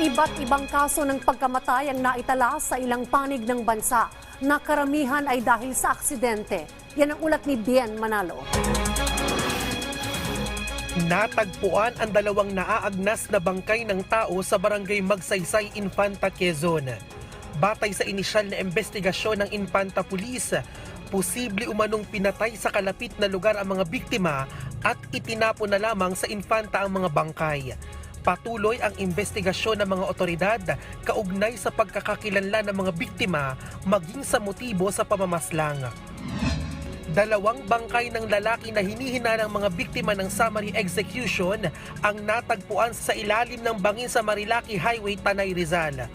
Iba't ibang kaso ng pagkamatay ang naitala sa ilang panig ng bansa na karamihan ay dahil sa aksidente. Yan ang ulat ni Bien Manalo. Natagpuan ang dalawang naaagnas na bangkay ng tao sa barangay Magsaysay, Infanta, Quezon. Batay sa inisyal na investigasyon ng Infanta Police, posible umanong pinatay sa kalapit na lugar ang mga biktima at itinapon na lamang sa Infanta ang mga bangkay. Patuloy ang investigasyon ng mga otoridad kaugnay sa pagkakakilanlan ng mga biktima maging sa motibo sa pamamaslang. Dalawang bangkay ng lalaki na hinihina ng mga biktima ng summary execution ang natagpuan sa ilalim ng bangin sa Marilaki Highway, Tanay Rizal.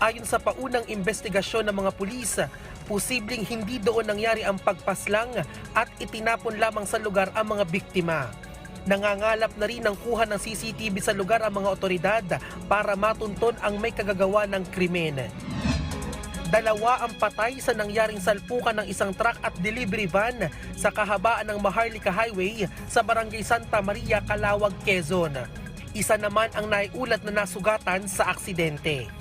Ayon sa paunang investigasyon ng mga pulis, posibleng hindi doon nangyari ang pagpaslang at itinapon lamang sa lugar ang mga biktima. Nangangalap na rin ng kuha ng CCTV sa lugar ang mga otoridad para matunton ang may kagagawa ng krimen. Dalawa ang patay sa nangyaring salpukan ng isang truck at delivery van sa kahabaan ng Maharlika Highway sa Barangay Santa Maria, Calawag, Quezon. Isa naman ang naiulat na nasugatan sa aksidente.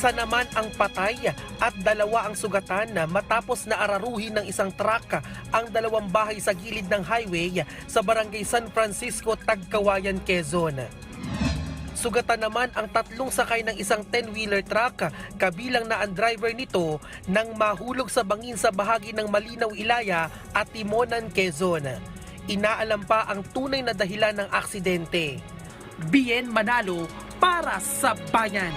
Isa naman ang patay at dalawa ang sugatan matapos na araruhin ng isang truck ang dalawang bahay sa gilid ng highway sa Barangay San Francisco, Tagkawayan, Quezon. Sugatan naman ang tatlong sakay ng isang 10-wheeler truck kabilang na ang driver nito nang mahulog sa bangin sa bahagi ng Malinaw Ilaya at Timonan, Quezon. Inaalam pa ang tunay na dahilan ng aksidente. Bien Manalo para sa bayan.